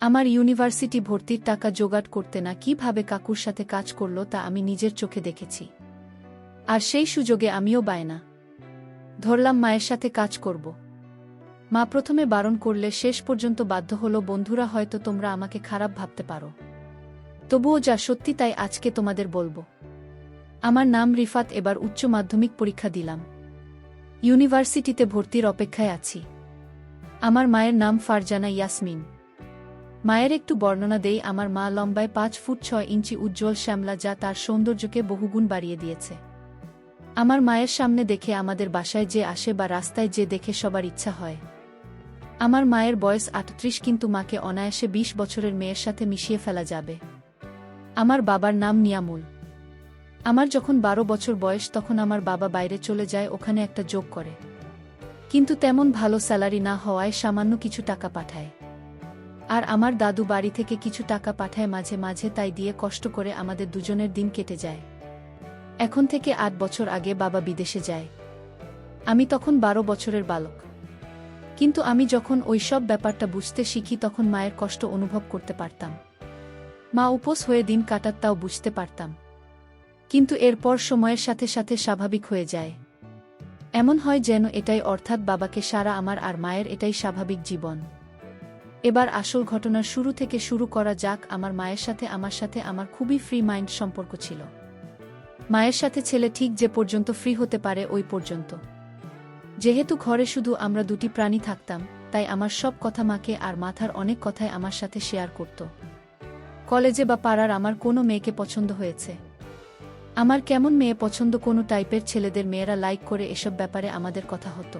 আমার ইউনিভার্সিটি ভর্তির টাকা জোগাড় করতে না কীভাবে কাকুর সাথে কাজ করল তা আমি নিজের চোখে দেখেছি। আর সেই সুযোগে আমিও বায়না। ধরলাম মায়ের সাথে কাজ করব। মা প্রথমে বারণ করলে শেষ পর্যন্ত বাধ্য হলো, বন্ধুরা, হয়তো তোমরা আমাকে খারাপ ভাবতে পারো। তবুও যা সত্যি তাই আজকে তোমাদের বলব। আমার নাম রিফাত, এবার উচ্চ মাধ্যমিক পরীক্ষা দিলাম। ইউনিভার্সিটিতে ভর্তির অপেক্ষায় আছি। আমার মায়ের নাম ফারজানা ইয়াসমিন। মায়ের একটু বর্ণনা দেই, আমার মা লম্বায় পাঁচ ফুট ছয় ইঞ্চি উজ্জ্বল শ্যামলা যা তার সৌন্দর্যকে বহুগুণ বাড়িয়ে দিয়েছে। আমার মায়ের সামনে দেখে আমাদের বাসায় যে আসে বা রাস্তায় যে দেখে সবার ইচ্ছা হয়। আমার মায়ের বয়স আটত্রিশ, কিন্তু মাকে অনায়াসে ২০ বছরের মেয়ের সাথে মিশিয়ে ফেলা যাবে। আমার বাবার নাম নিয়ামুল। আমার যখন বারো বছর বয়স, তখন আমার বাবা বাইরে চলে যায়, ওখানে একটা যোগ করে। কিন্তু তেমন ভালো স্যালারি না হওয়ায় সামান্য কিছু টাকা পাঠায়। আর আমার দাদু বাড়ি থেকে কিছু টাকা পাঠায় মাঝে মাঝে তাই দিয়ে কষ্ট করে আমাদের দুজনের দিন কেটে যায়। এখন থেকে আট বছর আগে বাবা বিদেশে যায়। আমি তখন বারো বছরের বালক। কিন্তু আমি যখন ওই সব ব্যাপারটা বুঝতে শিখি তখন মায়ের কষ্ট অনুভব করতে পারতাম। মা উপোস হয়ে দিন কাটাত তাও বুঝতে পারতাম। কিন্তু এরপর সময়ের সাথে সাথে স্বাভাবিক হয়ে যায়। এমন হয় যেন এটাই অর্থাৎ বাবাকে সারা আমার আর মায়ের এটাই স্বাভাবিক জীবন। এবার আসল ঘটনার শুরু থেকে শুরু করা যাক আমার মায়ের সাথে, আমার সাথে আমার খুবই ফ্রি মাইন্ড সম্পর্ক ছিল। মায়ের সাথে ছেলে ঠিক যে পর্যন্ত ফ্রি হতে পারে ওই পর্যন্ত। যেহেতু ঘরে শুধু আমরা দুটি প্রাণী থাকতাম, তাই আমার সব কথা মাকে আর মাথার অনেক কথাই আমার সাথে শেয়ার করত। কলেজে বা পাড়ার আমার কোনো মেয়েকে পছন্দ হয়েছে। আমার কেমন মেয়ে পছন্দ কোনো টাইপের ছেলেদের মেয়েরা লাইক করে এসব ব্যাপারে আমাদের কথা হতো।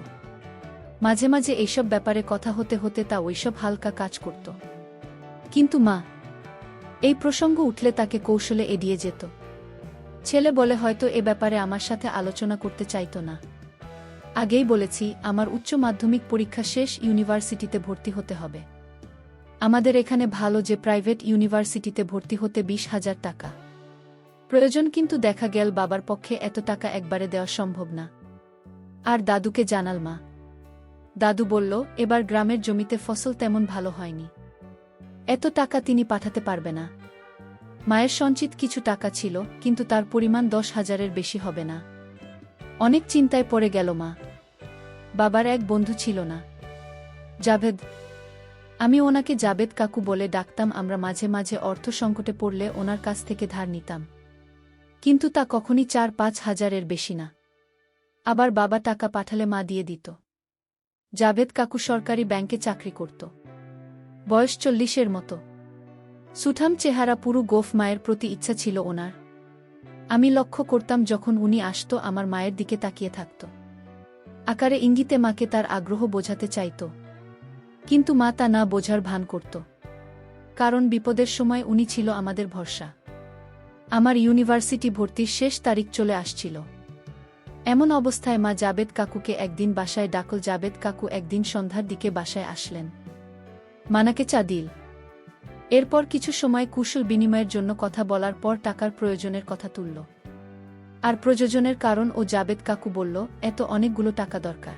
মাঝে মাঝে এইসব ব্যাপারে কথা হতে হতে তা ওইসব হালকা কাজ করত। কিন্তু মা, এই প্রসঙ্গ উঠলে তাকে কৌশলে এড়িয়ে যেত। ছেলে বলে হয়তো এ ব্যাপারে আমার সাথে আলোচনা করতে চাইতো না। আগেই বলেছি, আমার উচ্চ মাধ্যমিক পরীক্ষা শেষ ইউনিভার্সিটিতে ভর্তি হতে হবে। আমাদের এখানে ভালো যে প্রাইভেট ইউনিভার্সিটিতে ভর্তি হতে বিশ হাজার টাকা। প্রয়োজন কিন্তু দেখা গেল বাবার পক্ষে এত টাকা একবারে দেওয়া সম্ভব না। আর দাদুকে জানাল মা দাদু বলল, এবার গ্রামের জমিতে ফসল তেমন ভালো হয়নি। এত টাকা তিনি পাঠাতে পারবে না। মায়ের সঞ্চিত কিছু টাকা ছিল, কিন্তু তার পরিমাণ দশ হাজারের বেশি হবে না। অনেক চিন্তায় পড়ে গেল মা। বাবার এক বন্ধু ছিল না। জাভেদ, আমি ওনাকে জাবেদ কাকু বলে ডাকতাম, আমরা মাঝে মাঝে অর্থ সংকটে পড়লে ওনার কাছ থেকে ধার নিতাম। কিন্তু তা কখনই চার পাঁচ হাজারের বেশি না। আবার বাবা টাকা পাঠালে মা দিয়ে দিত। জাভেদ কাকু সরকারি ব্যাংকে চাকরি করত। বয়স চল্লিশের মতো। সুঠাম চেহারা পুরু গোফ মায়ের প্রতি ইচ্ছা ছিল ওনার। আমি লক্ষ্য করতাম যখন উনি আসত আমার মায়ের দিকে তাকিয়ে থাকত। আকারে ইঙ্গিতে মাকে তার আগ্রহ বোঝাতে চাইত। কিন্তু মা তা না বোঝার ভান করত। কারণ বিপদের সময় উনি ছিল আমাদের ভরসা। আমার ইউনিভার্সিটি ভর্তির শেষ তারিখ চলে আসছিল। এমন অবস্থায় মা জাবেদ কাকুকে একদিন বাসায় ডাকল জাবেদ কাকু একদিন সন্ধ্যার দিকে বাসায় আসলেন। মানাকে চা দিল। এরপর কিছু সময় কুশল বিনিময়ের জন্য কথা বলার পর টাকার প্রয়োজনের কথা তুলল। আর প্রযোজনের কারণ ও জাবেদ কাকু বলল, এত অনেকগুলো টাকা দরকার।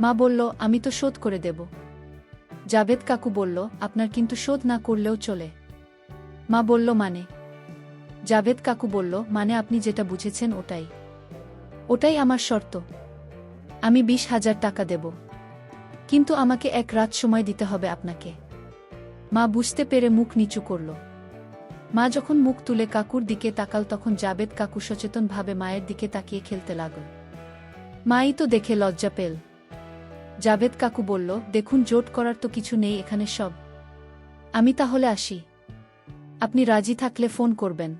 মা বলল, আমি তো শোধ করে দেব। জাবেদ কাকু বলল, আপনার কিন্তু শোধ না করলেও চলে। মা বলল মানে? জাবেদ কাকু বলল মানে আপনি যেটা বুঝেছেন ওটাই। ওটাই আমার শর্ত। আমি বিশ হাজার টাকা দেব। কিন্তু আমাকে এক রাত সময় দিতে হবে আপনাকে। মা বুঝতে পেরে মুখ নিচু করল। মা যখন মুখ তুলে কাকুর দিকে তাকাল তখন জাবেদ কাকু সচেতনভাবে মায়ের দিকে তাকিয়ে খেলতে লাগল। মাই তো দেখে লজ্জা পেল। জাবেদ কাকু বলল, দেখুন, জোট করার তো কিছু নেই এখানে সব। আমি তাহলে আসি। আপনি রাজি থাকলে ফোন করবেন।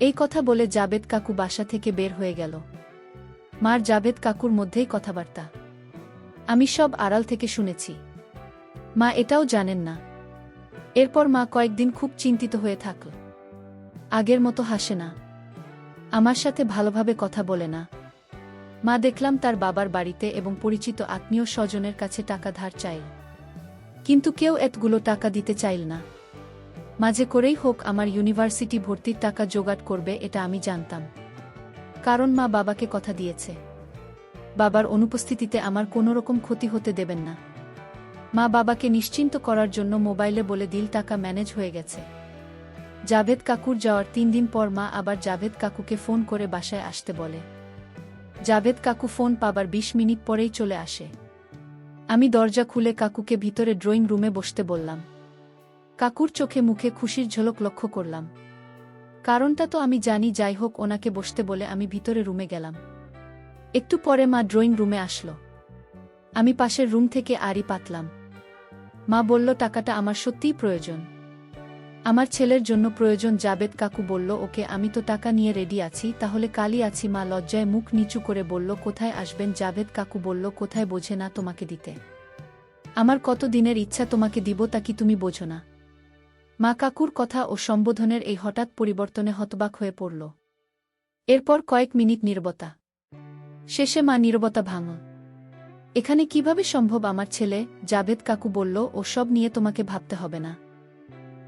এই কথা বলে জাবেদ কাকু বাসা থেকে বের হয়ে গেল। মার জাভেদ কাকুর মধ্যেই কথাবার্তা। আমি সব আড়াল থেকে শুনেছি। মা এটাও জানেন না। এরপর মা কয়েকদিন খুব চিন্তিত হয়ে থাকল। আগের মতো হাসে না। আমার সাথে ভালোভাবে কথা বলে না। মা দেখলাম তার বাবার বাড়িতে এবং পরিচিত আত্মীয় স্বজনের কাছে টাকা ধার চাইল কিন্তু কেউ এতগুলো টাকা দিতে চাইল না। মাঝে করেই হোক আমার ইউনিভার্সিটি ভর্তির টাকা জোগাড় করবে, এটা আমি জানতাম। কারণ মা বাবাকে কথা দিয়েছে। বাবার অনুপস্থিতিতে আমার কোনো রকম ক্ষতি হতে দেবেন না। মা বাবাকে নিশ্চিন্ত করার জন্য মোবাইলে বলে দিল, টাকা ম্যানেজ হয়ে গেছে। জাভেদ কাকুর যাওয়ার তিন দিন পর মা আবার জাভেদ কাকুকে ফোন করে বাসায় আসতে বলে। জাভেদ কাকু ফোন পাবার বিশ মিনিট পরেই চলে আসে। আমি দরজা খুলে কাকুকে ভিতরে ড্রয়িং রুমে বসতে বললাম। কাকুর চোখে মুখে খুশির ঝলক লক্ষ্য করলাম। কারণটা তো আমি জানি যাই হোক ওনাকে বসতে বলে আমি ভিতরে রুমে গেলাম। একটু পরে মা ড্রয়িং রুমে আসলো। আমি পাশের রুম থেকে আড়ি পাতলাম। মা বলল, টাকাটা আমার সত্যিই প্রয়োজন। আমার ছেলের জন্য প্রয়োজন, জাবেদ কাকু বলল, ওকে, আমি তো টাকা নিয়ে রেডি আছি, তাহলে কালই আছি। মা লজ্জায় মুখ নিচু করে বলল, কোথায় আসবেন? জাবেদ কাকু বলল, কোথায় বোঝে না তোমাকে দিতে। আমার কত দিনের ইচ্ছা তোমাকে দিব তা কি তুমি বোঝো না। মা কাকুর কথা ও সম্বোধনের এই হঠাৎ পরিবর্তনে হতবাক হয়ে পড়ল। এরপর কয়েক মিনিট নীরবতা। শেষে মা নীরবতা ভাঙ। এখানে কীভাবে সম্ভব আমার ছেলে? জাভেদ কাকু বলল, ও সব নিয়ে তোমাকে ভাবতে হবে না।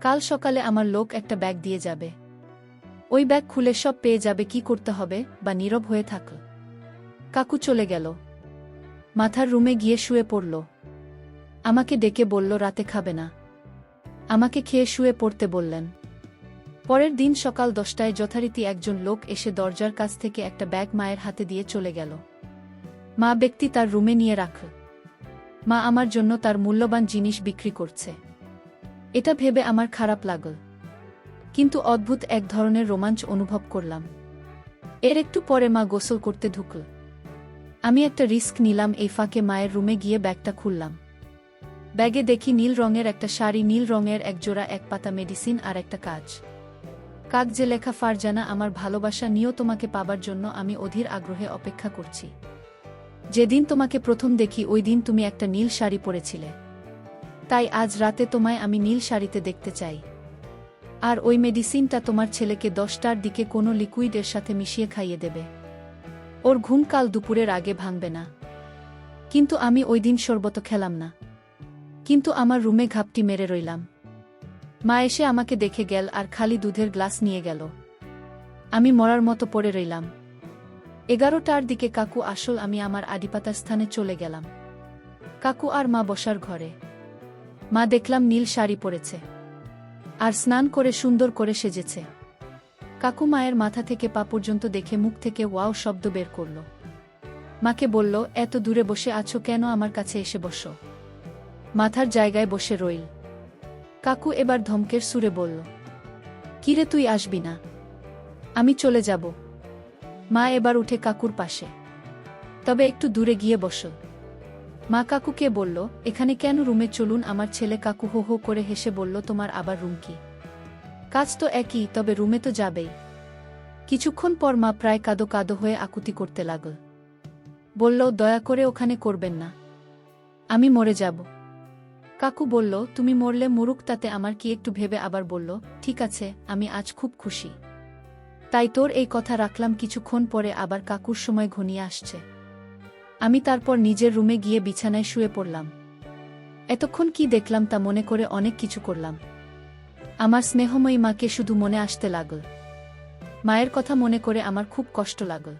কাল সকালে আমার লোক একটা ব্যাগ দিয়ে যাবে। ওই ব্যাগ খুলে সব পেয়ে যাবে, কি করতে হবে? বা নীরব হয়ে থাক। কাকু চলে গেল। মাথার রুমে গিয়ে শুয়ে পড়ল। আমাকে ডেকে বলল, রাতে খাবে না। আমাকে খেয়ে শুয়ে পড়তে বললেন। পরের দিন সকাল দশটায় যথারীতি একজন লোক এসে দরজার কাছ থেকে একটা ব্যাগ মায়ের হাতে দিয়ে চলে গেল। মা ব্যক্তি তার রুমে নিয়ে রাখ। মা আমার জন্য তার মূল্যবান জিনিস বিক্রি করছে। এটা ভেবে আমার খারাপ লাগল। কিন্তু অদ্ভুত এক ধরনের রোমাঞ্চ অনুভব করলাম। এর একটু পরে মা গোসল করতে ঢুকল। আমি একটা রিস্ক নিলাম এই ফাঁকে মায়ের রুমে গিয়ে ব্যাগটা খুললাম। ব্যাগে দেখি নীল রঙের একটা শাড়ি, নীল রঙের এক জোড়া, এক পাতা মেডিসিন আর একটা কাজ। কাক যে লেখা ফারজানা, আমার ভালোবাসা নিয়েও তোমাকে পাবার জন্য আমি অধীর আগ্রহে অপেক্ষা করছি। যেদিন তোমাকে প্রথম দেখি, ওই দিন তুমি একটা নীল শাড়ি পরেছিলে। তাই আজ রাতে তোমায় আমি নীল শাড়িতে দেখতে চাই। আর ওই মেডিসিনটা তোমার ছেলেকে দশটার দিকে কোনো লিকুইডের সাথে মিশিয়ে খাইয়ে দেবে। ওর ঘুম কাল দুপুরের আগে ভাঙবে না। কিন্তু আমি ওই দিন শরবত খেলাম না। কিন্তু আমার রুমে ঘাপটি মেরে রইলাম। মা এসে আমাকে দেখে গেল আর খালি দুধের গ্লাস নিয়ে গেল। আমি মরার মতো পড়ে রইলাম। এগারোটার দিকে কাকু আসল আমি আমার আডিপাতার স্থানে চলে গেলাম। কাকু আর মা বসার ঘরে। মা দেখলাম নীল শাড়ি পরেছে। আর স্নান করে সুন্দর করে সেজেছে। কাকু মায়ের মাথা থেকে পা পর্যন্ত দেখে মুখ থেকে ওয়াও শব্দ বের করল। মাকে বলল, এত দূরে বসে আছো কেন আমার কাছে এসে বসো। মাথার জায়গায় বসে রইল। কাকু এবার ধমকের সুরে বলল, কিরে তুই আসবি না? আমি চলে যাব। মা এবার উঠে কাকুর পাশে। তবে একটু দূরে গিয়ে বস। মা কাকুকে বলল, এখানে কেন রুমে চলুন? আমার ছেলে কাকু হো হো করে হেসে বলল, তোমার আবার রুম কি? কাজ তো একই, তবে রুমে তো যাবেই। কিছুক্ষণ পর মা প্রায় কাদো কাদো হয়ে আকুতি করতে লাগল। বলল, দয়া করে ওখানে করবেন না। আমি মরে যাব। কাকু বলল, তুমি মরলে মরুক তাতে আমার কি একটু ভেবে আবার বলল, ঠিক আছে, আমি আজ খুব খুশি। তাই তোর এই কথা রাখলাম কিছুক্ষণ পরে আবার কাকুর সময় ঘনিয়ে আসছে। আমি তারপর নিজের রুমে গিয়ে বিছানায় শুয়ে পড়লাম। এতক্ষণ কি দেখলাম তা মনে করে অনেক কিছু করলাম। আমার স্নেহময়ী মাকে শুধু মনে আসতে লাগল। মায়ের কথা মনে করে আমার খুব কষ্ট লাগল।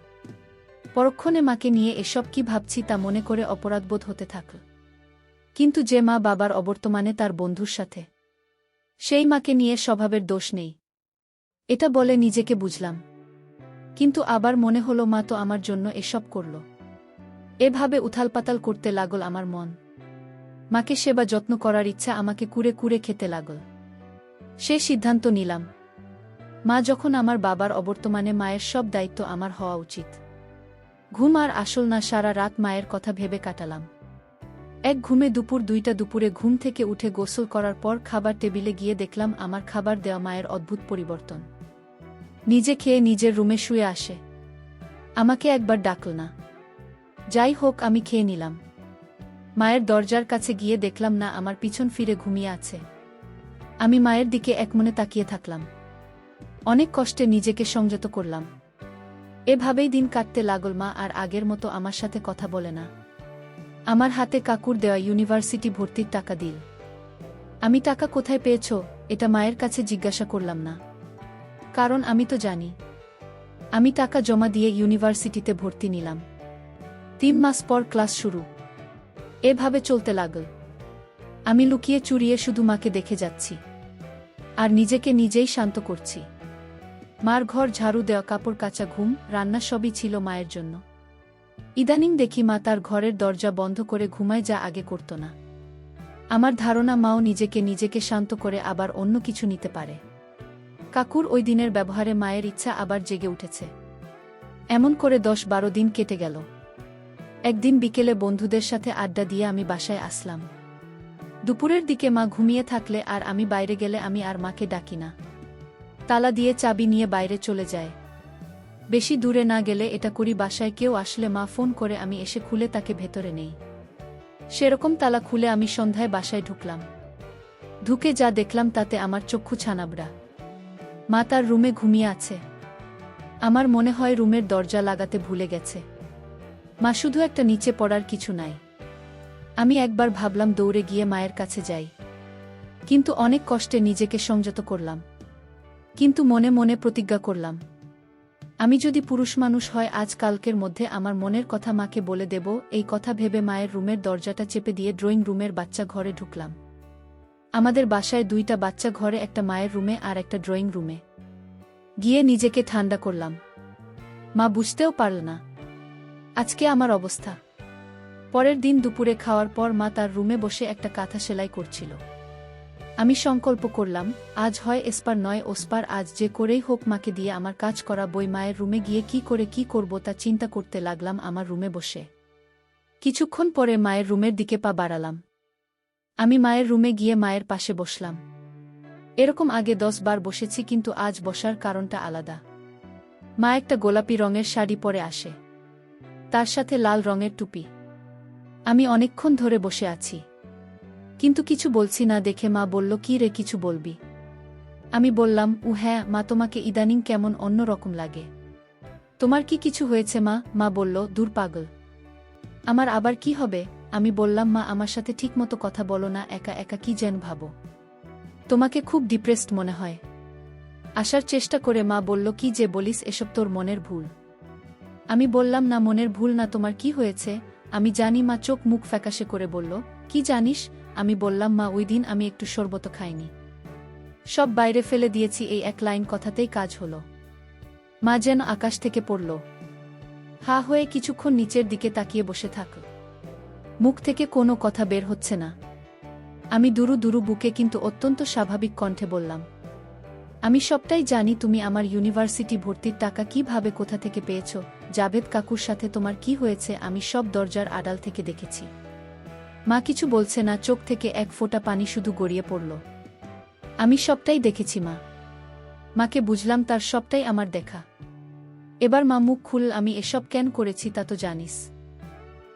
পরক্ষণে মাকে নিয়ে এসব কি ভাবছি তা মনে করে অপরাধবোধ হতে থাকল। কিন্তু যে মা বাবার অবর্তমানে তার বন্ধুর সাথে। সেই মাকে নিয়ে স্বভাবের দোষ নেই। এটা বলে নিজেকে বুঝলাম। কিন্তু আবার মনে হলো, মা তো আমার জন্য এসব করল। এভাবে উথালপাতাল করতে লাগল আমার মন। মাকে সেবা যত্ন করার ইচ্ছা আমাকে কুরে কুরে খেতে লাগল। সে সিদ্ধান্ত নিলাম। মা যখন আমার বাবার অবর্তমানে মায়ের সব দায়িত্ব আমার হওয়া উচিত। ঘুম আর আসল না সারা রাত মায়ের কথা ভেবে কাটালাম। এক ঘুমে দুপুর দুইটা দুপুরে ঘুম থেকে উঠে গোসল করার পর খাবার টেবিলে গিয়ে দেখলাম আমার খাবার দেওয়া মায়ের অদ্ভুত পরিবর্তন। নিজে খেয়ে নিজের রুমে শুয়ে আসে। আমাকে একবার ডাকল না। যাই হোক, আমি খেয়ে নিলাম। মায়ের দরজার কাছে গিয়ে দেখলাম, না, আমার পিছন ফিরে ঘুমিয়ে আছে। আমি মায়ের দিকে একমনে তাকিয়ে থাকলাম। অনেক কষ্টে নিজেকে সংযত করলাম। এভাবেই দিন কাটতে লাগল মা, আর আগের মতো আমার সাথে কথা বলে না। আমার হাতে কাকুর দেওয়া ইউনিভার্সিটি ভর্তির টাকা দিল। আমি টাকা কোথায় পেয়েছ, এটা মায়ের কাছে জিজ্ঞাসা করলাম না। কারণ আমি তো জানি। আমি টাকা জমা দিয়ে ইউনিভার্সিটিতে ভর্তি নিলাম। তিন মাস পর ক্লাস শুরু। এভাবে চলতে লাগল। আমি লুকিয়ে চুরিয়ে শুধু মাকে দেখে যাচ্ছি। আর নিজেকে নিজেই শান্ত করছি। মার ঘর ঝাড়ু দেওয়া, কাপড় কাচা, ঘুম, রান্না সবই ছিল মায়ের জন্য। ইদানিং দেখি মা তার ঘরের দরজা বন্ধ করে ঘুমায় যা আগে করত না। আমার ধারণা মাও নিজেকে নিজেকে শান্ত করে আবার অন্য কিছু নিতে পারে। কাকুর ওই দিনের ব্যবহারে মায়ের ইচ্ছা আবার জেগে উঠেছে। এমন করে দশ বারো দিন কেটে গেল। একদিন বিকেলে বন্ধুদের সাথে আড্ডা দিয়ে আমি বাসায় আসলাম। দুপুরের দিকে মা ঘুমিয়ে থাকলে আর আমি বাইরে গেলে আমি আর মাকে ডাকি না। তালা দিয়ে চাবি নিয়ে বাইরে চলে যায়। বেশি দূরে না গেলে এটা করি বাসায় কেউ আসলে মা ফোন করে আমি এসে খুলে তাকে ভেতরে নেই। সেরকম তালা খুলে আমি সন্ধ্যায় বাসায় ঢুকলাম। ঢুকে যা দেখলাম তাতে আমার চক্ষু ছানাবড়া। মা তার রুমে ঘুমিয়ে আছে। আমার মনে হয় রুমের দরজা লাগাতে ভুলে গেছে। মা শুধু একটা নিচে পড়ার কিছু নাই। আমি একবার ভাবলাম দৌড়ে গিয়ে মায়ের কাছে যাই। কিন্তু অনেক কষ্টে নিজেকে সংযত করলাম। কিন্তু মনে মনে প্রতিজ্ঞা করলাম। আমি যদি পুরুষ মানুষ হয়, আজ কালকের মধ্যে আমার মনের কথা মাকে বলে দেব, এই কথা ভেবে মায়ের রুমের দরজাটা চেপে দিয়ে ড্রয়িং রুমের বাচ্চা ঘরে ঢুকলাম। আমাদের বাসায় দুইটা বাচ্চা ঘরে, একটা মায়ের রুমে আর একটা ড্রয়িং রুমে। গিয়ে নিজেকে ঠান্ডা করলাম। মা বুঝতেও পারল না। আজকে আমার অবস্থা। পরের দিন দুপুরে খাওয়ার পর মা তার রুমে বসে একটা কাঁথা সেলাই করছিল। আমি সংকল্প করলাম, আজ হয় এসপার নয়, ওসপার আজ, যে করেই হোক মাকে দিয়ে আমার কাজ করা বই মায়ের রুমে গিয়ে কি করে কি করব তা চিন্তা করতে লাগলাম আমার রুমে বসে। কিছুক্ষণ পরে মায়ের রুমের দিকে পা বাড়ালাম। আমি মায়ের রুমে গিয়ে মায়ের পাশে বসলাম। এরকম আগে দশ বার বসেছি কিন্তু আজ বসার কারণটা আলাদা। মা একটা গোলাপি রঙের শাড়ি পরে আসে। তার সাথে লাল রঙের টুপি। আমি অনেকক্ষণ ধরে বসে আছি। কিন্তু কিছু বলছি না দেখে মা বলল, কি রে, কিছু বলবি? আমি বললাম, উ হ্যাঁ মা, তোমাকে ইদানিং কেমন অন্য রকম লাগে। তোমার কি কিছু হয়েছে, মা? মা বলল, দূর পাগল। আমার আবার কি হবে? আমি বললাম, মা, আমার সাথে ঠিকমতো কথা বলো না, একা একা কি যেন ভাবো। তোমাকে খুব ডিপ্রেসড মনে হয়। আসার চেষ্টা করে মা বলল, কি যে বলিস, এসব তোর মনের ভুল। আমি বললাম, না, মনের ভুল না, তোমার কি হয়েছে? আমি জানি মা চোখ মুখ ফ্যাকাশে করে বলল, কি জানিস? আমি বললাম, মা, ওই দিন আমি একটু শরবত খাইনি। সব বাইরে ফেলে দিয়েছি এই এক লাইন কথাতেই কাজ হল। মা যেন আকাশ থেকে পড়ল। হা হয়ে কিছুক্ষণ নিচের দিকে তাকিয়ে বসে থাক। মুখ থেকে কোনো কথা বের হচ্ছে না। আমি দুরু দুরু বুকে কিন্তু অত্যন্ত স্বাভাবিক কণ্ঠে বললাম, আমি সবটাই জানি তুমি আমার ইউনিভার্সিটি ভর্তির টাকা কীভাবে কোথা থেকে পেয়েছ। জাভেদ কাকুর সাথে তোমার কি হয়েছে আমি সব দরজার আড়াল থেকে দেখেছি। মা কিছু বলছে না, চোখ থেকে এক ফোঁটা পানি শুধু গড়িয়ে পড়ল। আমি সবটাই দেখেছি, মা। মাকে বুঝলাম তার সবটাই আমার দেখা। এবার মা মুখ খুল, আমি এসব কেন করেছি তা তো জানিস।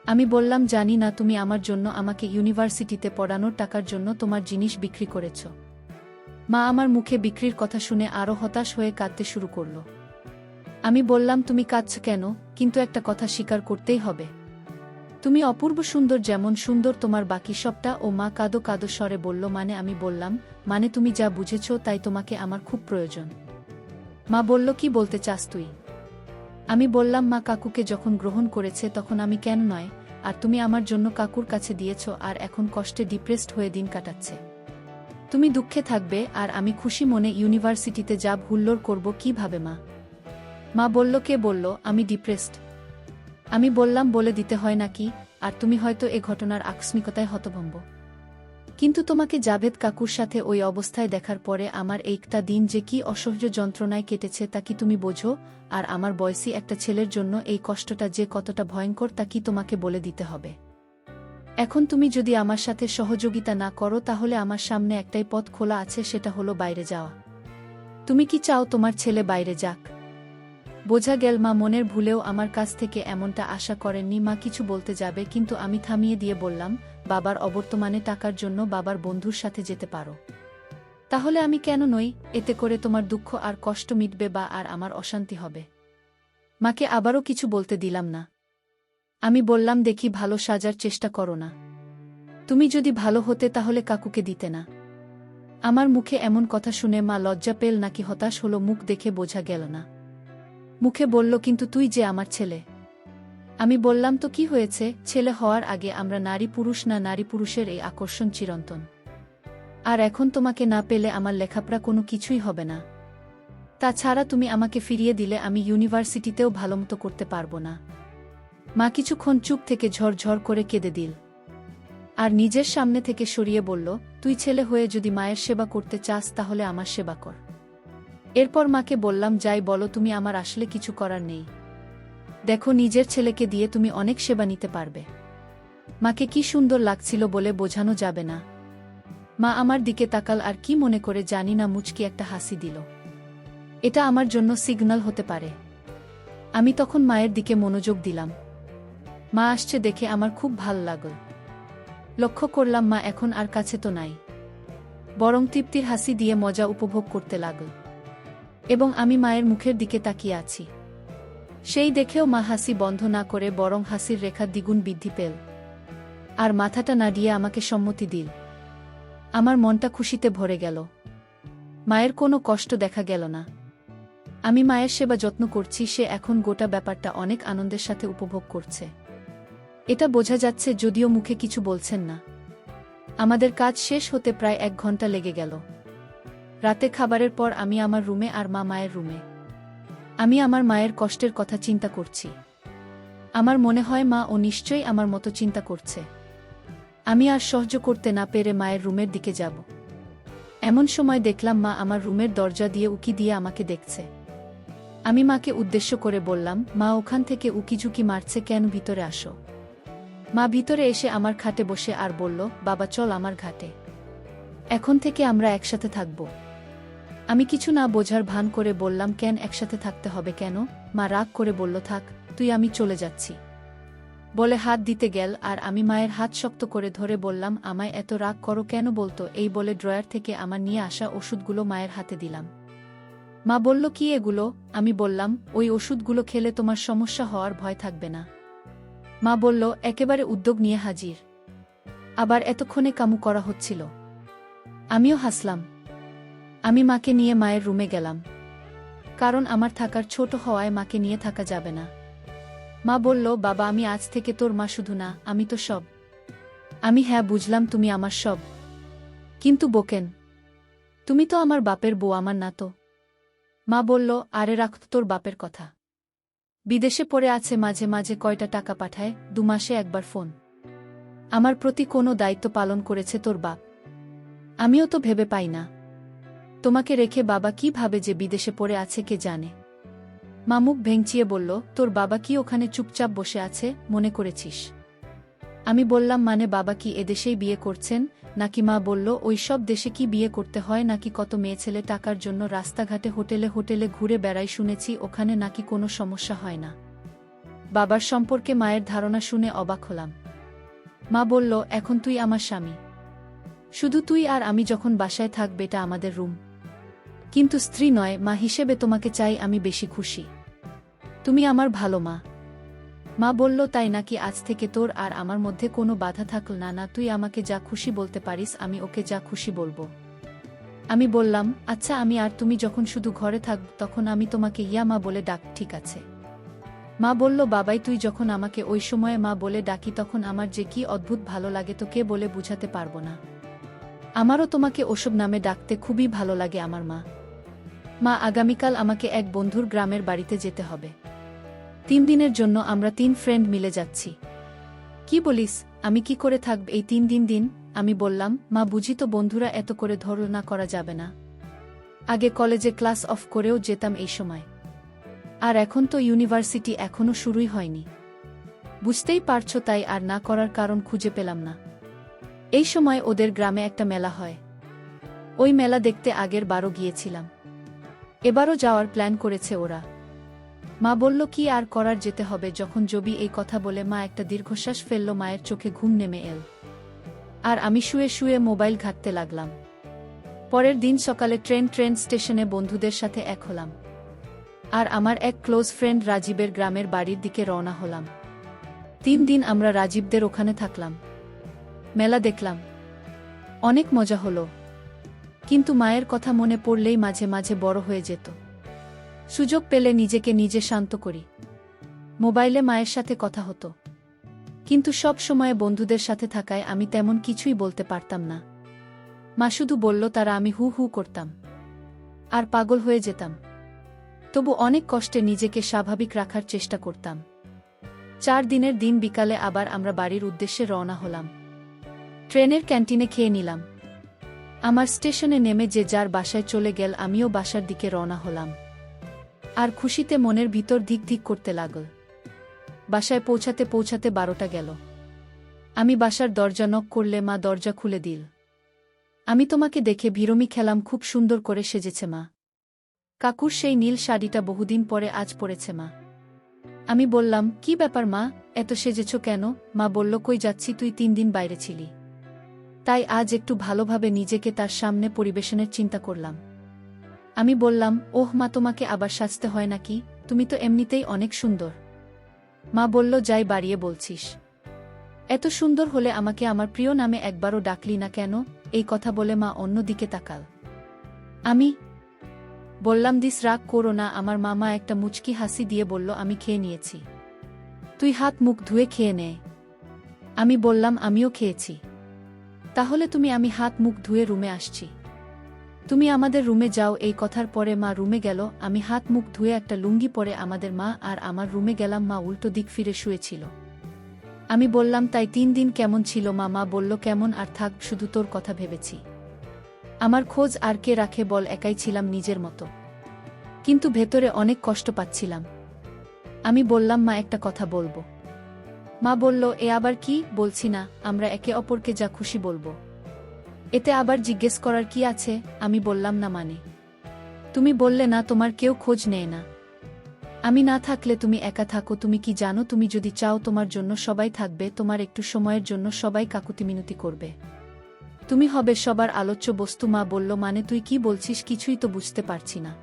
আমি বললাম, জানি না তুমি আমার জন্য আমাকে ইউনিভার্সিটিতে পড়ানোর টাকার জন্য তোমার জিনিস বিক্রি করেছ। মা আমার মুখে বিক্রির কথা শুনে আরও হতাশ হয়ে কাঁদতে শুরু করল। আমি বললাম, তুমি কাঁদছ কেন? কিন্তু একটা কথা স্বীকার করতেই হবে। তুমি অপূর্ব সুন্দর যেমন সুন্দর তোমার বাকি সবটা ও মা কাদো কাদো স্বরে বলল মানে আমি বললাম মানে তুমি যা বুঝেছ তাই তোমাকে আমার খুব প্রয়োজন। মা বলল, কি বলতে চাস তুই? আমি বললাম, মা কাকুকে যখন গ্রহণ করেছে তখন আমি কেন নয়, আর তুমি আমার জন্য কাকুর কাছে দিয়েছ, আর এখন কষ্টে ডিপ্রেসড হয়ে দিন কাটাচ্ছে। তুমি দুঃখে থাকবে, আর আমি খুশি মনে ইউনিভার্সিটিতে যা হুল্লোর করব কীভাবে, মা? মা বলল, কে বলল, আমি ডিপ্রেসড আমি বললাম, বলে দিতে হয় নাকি, আর তুমি হয়তো এ ঘটনার আকস্মিকতায় হতভম্ব। কিন্তু তোমাকে জাভেদ কাকুর সাথে ওই অবস্থায় দেখার পরে আমার একটা দিন যে কি অসহ্য যন্ত্রণায় কেটেছে তা কি তুমি বোঝো, আর আমার বয়সী একটা ছেলের জন্য এই কষ্টটা যে কতটা ভয়ঙ্কর তা কি তোমাকে বলে দিতে হবে? এখন তুমি যদি আমার সাথে সহযোগিতা না করো, তাহলে আমার সামনে একটাই পথ খোলা আছে, সেটা হলো বাইরে যাওয়া। তুমি কি চাও তোমার ছেলে বাইরে যাক? বোঝা গেল মা মনের ভুলেও আমার কাছ থেকে এমনটা আশা করেননি। মা কিছু বলতে যাবে, কিন্তু আমি থামিয়ে দিয়ে বললাম, বাবার অবর্তমানে টাকার জন্য বাবার বন্ধুর সাথে যেতে পারো। তাহলে আমি কেন নই? এতে করে তোমার দুঃখ আর কষ্ট মিটবে বা আর আমার অশান্তি হবে। মাকে আবারও কিছু বলতে দিলাম না। আমি বললাম, দেখি, ভালো সাজার চেষ্টা করো না। তুমি যদি ভালো হতে, তাহলে কাকুকে দিতে না। আমার মুখে এমন কথা শুনে মা লজ্জা পেল নাকি হতাশ হলো, মুখ দেখে বোঝা গেল না। মুখে বলল, কিন্তু তুই যে আমার ছেলে। আমি বললাম, তো কি হয়েছে? ছেলে হওয়ার আগে আমরা নারী পুরুষ না নারী পুরুষের এই আকর্ষণ চিরন্তন। আর এখন তোমাকে না পেলে আমার লেখাপড়া কোনো কিছুই হবে না। তাছাড়া তুমি আমাকে ফিরিয়ে দিলে আমি ইউনিভার্সিটিতেও ভালোমতো করতে পারব না। মা কিছুক্ষণ চুপ থেকে ঝরঝর করে কেঁদে দিল। আর নিজের সামনে থেকে সরিয়ে বলল, তুই ছেলে হয়ে যদি মায়ের সেবা করতে চাস, তাহলে আমার সেবা কর। এরপর মাকে বললাম, যাই বলো, তুমি আমার আসলে কিছু করার নেই। দেখো, নিজের ছেলেকে দিয়ে তুমি অনেক সেবা নিতে পারবে। মাকে কি সুন্দর লাগছিল বলে বোঝানো যাবে না। মা আমার দিকে তাকাল, আর কি মনে করে জানি না, মুচকি একটা হাসি দিল। এটা আমার জন্য সিগন্যাল হতে পারে। আমি তখন মায়ের দিকে মনোযোগ দিলাম। মা আসছে দেখে আমার খুব ভালো লাগল। লক্ষ্য করলাম, মা এখন আর কাছে তো নাই। বরং তৃপ্তির হাসি দিয়ে মজা উপভোগ করতে লাগল। এবং আমি মায়ের মুখের দিকে তাকিয়ে আছি। সেই দেখেও মা হাসি বন্ধ না করে বরং হাসির রেখা দ্বিগুণ বৃদ্ধি পেল। আর মাথাটা নাড়িয়ে আমাকে সম্মতি দিল। আমার মনটা খুশিতে ভরে গেল। মায়ের কোনো কষ্ট দেখা গেল না। আমি মায়ের সেবা যত্ন করছি, সে এখন গোটা ব্যাপারটা অনেক আনন্দের সাথে উপভোগ করছে। এটা বোঝা যাচ্ছে যদিও মুখে কিছু বলছেন না। আমাদের কাজ শেষ হতে প্রায় এক ঘণ্টা লেগে গেল। রাতে খাবারের পর আমি আমার রুমে আর মা মায়ের রুমে। আমি আমার মায়ের কষ্টের কথা চিন্তা করছি। আমার মনে হয় মা ও নিশ্চয়ই আমার মতো চিন্তা করছে। আমি আর সহ্য করতে না পেরে মায়ের রুমের দিকে যাব। এমন সময় দেখলাম মা আমার রুমের দরজা দিয়ে উকি দিয়ে আমাকে দেখছে। আমি মাকে উদ্দেশ্য করে বললাম, মা, ওখান থেকে উকিঝুঁকি মারছে কেন? ভিতরে আসো। মা ভিতরে এসে আমার খাটে বসে আর বলল, বাবা, চল আমার ঘাটে। এখন থেকে আমরা একসাথে থাকব। আমি কিছু না বোঝার ভান করে বললাম, কেন একসাথে থাকতে হবে কেন? মা রাগ করে বলল, থাক, তুই, আমি চলে যাচ্ছি। বলে হাত দিতে গেল, আর আমি মায়ের হাত শক্ত করে ধরে বললাম, আমায় এত রাগ করো কেন বলতো? এই বলে ড্রয়ার থেকে আমার নিয়ে আসা ওষুধগুলো মায়ের হাতে দিলাম। মা বলল, কি এগুলো? আমি বললাম, ওই ওষুধগুলো খেলে তোমার সমস্যা হওয়ার ভয় থাকবে না। মা বলল, একেবারে উদ্যোগ নিয়ে হাজির। আবার এতক্ষণে কামু করা হচ্ছিল। আমিও হাসলাম। আমি মাকে নিয়ে মায়ের রুমে গেলাম। কারণ আমার থাকার ছোট হওয়ায় মাকে নিয়ে থাকা যাবে না। মা বলল, বাবা, আমি আজ থেকে তোর মা শুধু না, আমি তো সব। আমি হ্যাঁ বুঝলাম তুমি আমার সব। কিন্তু বোকেন, তুমি তো আমার বাপের বউ, আমার না তো মা বলল, আরে, রাখ তোর বাপের কথা। বিদেশে পড়ে আছে মাঝে মাঝে কয়টা টাকা পাঠায়, দু মাসে একবার ফোন। আমার প্রতি কোনো দায়িত্ব পালন করেছে তোর বাপ। আমিও তো ভেবে পাই না। তোমাকে রেখে বাবা কি ভাবে যে বিদেশে পড়ে আছে কে জানে? মা মুখ ভেঙচিয়ে বলল, তোর বাবা কি ওখানে চুপচাপ বসে আছে, মনে করেছিস? আমি বললাম মানে বাবা কি এদেশেই বিয়ে করছেন? নাকি মা বলল, ওই সব দেশে কি বিয়ে করতে হয় নাকি কত মেয়ে ছেলে টাকার জন্য রাস্তাঘাটে হোটেলে হোটেলে ঘুরে বেড়াই শুনেছি, ওখানে নাকি কোনো সমস্যা হয় না? বাবার সম্পর্কে মায়ের ধারণা শুনে অবাক হলাম। মা বলল, এখন তুই আমার স্বামী। শুধু তুই আর আমি যখন বাসায় থাকবে এটা আমাদের রুম। কিন্তু স্ত্রী নয়, মা হিসেবে তোমাকে চাই আমি বেশি খুশি। তুমি আমার ভালো মা। মা বলল, তাই নাকি আজ থেকে তোর আর আমার মধ্যে কোনো বাধা থাকল না না, তুই আমাকে যা খুশি বলতে পারিস, আমি ওকে যা খুশি বলব। আমি বললাম আচ্ছা আমি আর তুমি যখন শুধু ঘরে থাকব, তখন আমি তোমাকে ইয়া মা বলে ডাক, ঠিক আছে? মা বলল, বাবাই, তুই যখন আমাকে ওই সময়ে মা বলে ডাকি, তখন আমার যে কি অদ্ভুত ভালো লাগে তো কে বলে বুঝাতে পারব না। আমারও তোমাকে ওসব নামে ডাকতে খুবই ভালো লাগে আমার মা। মা, আগামীকাল আমাকে এক বন্ধুর গ্রামের বাড়িতে যেতে হবে। তিন দিনের জন্য আমরা তিন ফ্রেন্ড মিলে যাচ্ছি। কি বলিস? আমি কি করে থাকব এই তিন দিন দিন? আমি বললাম, মা, বুঝি তো বন্ধুরা এত করে ধরনা করা যাবে না। আগে কলেজে ক্লাস অফ করেও যেতাম এই সময়। আর এখন তো ইউনিভার্সিটি এখনও শুরুই হয়নি। বুঝতেই পারছ তাই আর না করার কারণ খুঁজে পেলাম না। এই সময় ওদের গ্রামে একটা মেলা হয়। ওই মেলা দেখতে আগের বারও গিয়েছিলাম। এবারও যাওয়ার প্ল্যান করেছে ওরা। মা বলল, কি আর করার যেতে হবে? যখন জবি এই কথা বলে, মা একটা দীর্ঘশ্বাস ফেলল, মায়ের চোখে ঘুম নেমে এল। আর আমি শুয়ে শুয়ে মোবাইল ঘাঁটতে লাগলাম। পরের দিন সকালে ট্রেন ট্রেন স্টেশনে বন্ধুদের সাথে এক হলাম। আর আমার এক ক্লোজ ফ্রেন্ড রাজীবের গ্রামের বাড়ির দিকে রওনা হলাম। তিন দিন আমরা রাজীবদের ওখানে থাকলাম। মেলা দেখলাম। অনেক মজা হলো। কিন্তু মায়ের কথা মনে পড়লেই মাঝে মাঝে বড় হয়ে যেত। সুযোগ পেলে নিজেকে নিজে শান্ত করি। মোবাইলে মায়ের সাথে কথা হতো। কিন্তু সব সময় বন্ধুদের সাথে থাকায় আমি তেমন কিছুই বলতে পারতাম না। মা শুধু বলল, তারা আমি হু হু করতাম। আর পাগল হয়ে যেতাম। তবু অনেক কষ্টে নিজেকে স্বাভাবিক রাখার চেষ্টা করতাম। চার দিনের দিন বিকালে আবার আমরা বাড়ির উদ্দেশ্যে রওনা হলাম। ট্রেনের ক্যান্টিনে খেয়ে নিলাম। আমার স্টেশনে নেমে যে যার বাসায় চলে গেল, আমিও বাসার দিকে রওনা হলাম। আর খুশিতে মনের ভিতর ধিক ধিক করতে লাগল। বাসায় পৌঁছাতে পৌঁছাতে বারোটা গেল। আমি বাসার দরজা নক করলে মা দরজা খুলে দিল। আমি তোমাকে দেখে ভিরমি খেলাম, খুব সুন্দর করে সেজেছে মা। কাকুর সেই নীল শাড়িটা বহুদিন পরে আজ পরেছে মা। আমি বললাম, কি ব্যাপার মা, এত সেজেছ কেন? মা বলল, কই যাচ্ছি, তুই তিন দিন বাইরে ছিলি। তাই আজ একটু ভালোভাবে নিজেকে তার সামনে পরিবেশনের চিন্তা করলাম। আমি বললাম, ওহ মা, তোমাকে আবার সাজতে হয় নাকি? তুমি তো এমনিতেই অনেক সুন্দর। মা বলল, যাই বাড়িয়ে বলছিস। এত সুন্দর হলে আমাকে আমার প্রিয় নামে একবারও ডাকলি না কেন? এই কথা বলে মা অন্যদিকে তাকাল। আমি? বললাম, দিস রাগ করো না। আমার মামা একটা মুচকি হাসি দিয়ে বলল, আমি খেয়ে নিয়েছি। তুই হাত মুখ ধুয়ে খেয়ে নে। আমি বললাম, আমিও খেয়েছি। তাহলে তুমি আমি হাত মুখ ধুয়ে রুমে আসছি। তুমি আমাদের রুমে যাও, এই কথার পরে মা রুমে গেল, আমি হাত মুখ ধুয়ে একটা লুঙ্গি পরে আমাদের মা আর আমার রুমে গেলাম, মা উল্টো দিক ফিরে শুয়েছিল। আমি বললাম, তাই তিন দিন কেমন ছিল মা? মা বলল, কেমন আর থাক, শুধু তোর কথা ভেবেছি। আমার খোঁজ আর কে রাখে বল, একাই ছিলাম নিজের মতো। কিন্তু ভেতরে অনেক কষ্ট পাচ্ছিলাম। আমি বললাম, মা, একটা কথা বলব। মা বলল, এ আবার কি? বলছি না, আমরা একে অপরকে যা খুশি বলব। এতে আবার জিজ্ঞেস করার কি আছে? আমি বললাম, না মানে। তুমি বললে না, তোমার কেউ খোঁজ নেয় না। আমি না থাকলে তুমি একা থাকো, তুমি কি জানো? তুমি যদি চাও তোমার জন্য সবাই থাকবে, তোমার একটু সময়ের জন্য সবাই কাকুতি মিনতি করবে। তুমি হবে সবার আলোচ্য বস্তু। মা বলল মানে তুই কি বলছিস? কিছুই তো বুঝতে পারছি না।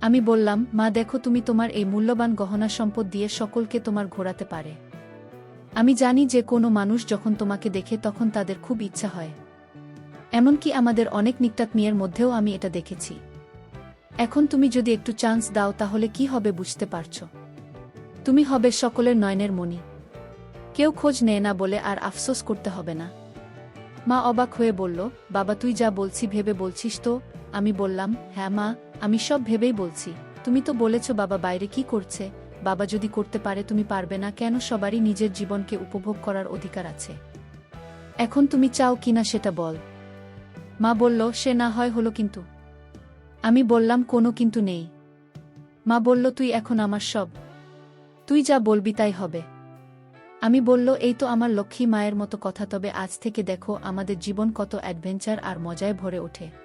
আমি বললাম, মা দেখো, তুমি তোমার এই মূল্যবান গহনা সম্পদ দিয়ে সকলকে তোমার ঘোরাতে পারে। আমি জানি যে কোনো মানুষ যখন তোমাকে দেখে তখন তাদের খুব ইচ্ছা হয়। এমনকি আমাদের অনেক নিকটাত মেয়ের মধ্যেও আমি এটা দেখেছি। এখন তুমি যদি একটু চান্স দাও তাহলে কি হবে বুঝতে পারছ? তুমি হবে সকলের নয়নের মনি কেউ খোঁজ নেয় না বলে আর আফসোস করতে হবে না। মা অবাক হয়ে বলল, বাবা, তুই যা বলছি ভেবে বলছিস তো? আমি বললাম হ্যাঁ মা, আমি সব ভেবেই বলছি। তুমি তো বলেছ বাবা বাইরে কি করছে? বাবা যদি করতে পারে, তুমি পারবে না। কেন? সবারই নিজের জীবনকে উপভোগ করার অধিকার আছে। এখন তুমি চাও কিনা সেটা বল। মা বলল, সে না হয় হলো কিন্তু। আমি বললাম, কোনো কিন্তু নেই। মা বলল, তুই এখন আমার সব। তুই যা বলবি তাই হবে। আমি বলল, এই তো আমার লক্ষ্মী মায়ের মতো কথা, তবে আজ থেকে দেখো, আমাদের জীবন কত অ্যাডভেঞ্চার আর মজায় ভরে ওঠে।